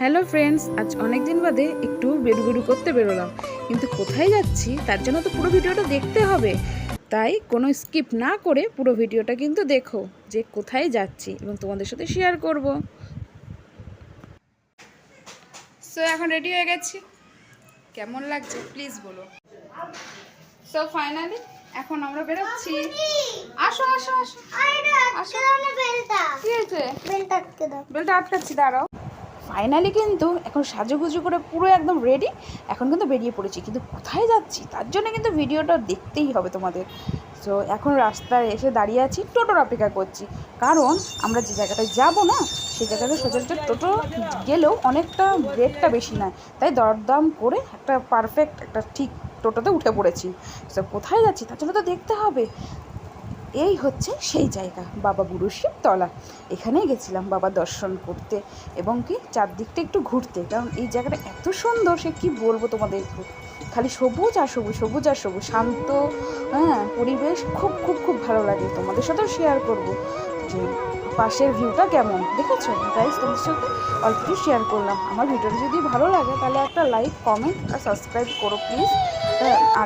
Hello friends আজ অনেক দিন বাদে একটু বেরু বেরু করতে বেরোলাম। কিন্তু কোথায় যাচ্ছি তার জন্য তো পুরো ভিডিওটা দেখতে হবে। তাই কোনো স্কিপ না করে পুরো ভিডিওটা কিন্তু দেখো যে কোথায় যাচ্ছি এবং তোমাদের সাথে শেয়ার করব। সো এখন রেডি হয়ে গেছি। কেমন লাগছে? প্লিজ বলো। সো ফাইনালি এখন আমরা বেরোচ্ছি। আসো আসো আসো। আসো। কি হয়েছে? বেলটা আটকাচ্ছি দাঁড়াও। ফাইনালি কিন্তু এখন সাজুগুজু করে পুরো একদম রেডি এখন কিন্তু বেরিয়ে পড়েছি। কিন্তু কোথায় যাচ্ছি? তার জন্য কিন্তু ভিডিওটা দেখতেই হবে তোমাদের। তো এখন রাস্তায় এসে দাঁড়িয়ে আছি, টোটোর অপেক্ষা করছি। কারণ আমরা যে জায়গাটায় যাব না, সেই জায়গাটা সচরাচর টোটো গেলেও অনেকটা রেটটা বেশি নেয়। তাই দরদাম করে একটা পারফেক্ট একটা ঠিক টোটোতে উঠে পড়েছি। তো কোথায় যাচ্ছি? তার জন্য তো দেখতে হবে। এই হচ্ছে সেই জায়গা, বাবা বুড়ুশির তলা। এখানেই গেছিলাম বাবা দর্শন করতে এবং কি চারদিকটা একটু ঘুরতে। কারণ এই জায়গাটা এত সুন্দর, সে কী বলব তোমাদেরকে খালি সবুজ আর সবুজ সবুজ আর সবুজ, শান্ত হ্যাঁ পরিবেশ খুব খুব খুব ভালো লাগে। তোমাদের সাথেও শেয়ার করব যে পাশের ভিউটা কেমন, দেখেছ? গাইজ তোমাদের সাথে অল্প একটু শেয়ার করলাম। আমার ভিডিওটা যদি ভালো লাগে, তাহলে একটা লাইক কমেন্ট আর সাবস্ক্রাইব করো প্লিজ হ্যাঁ আর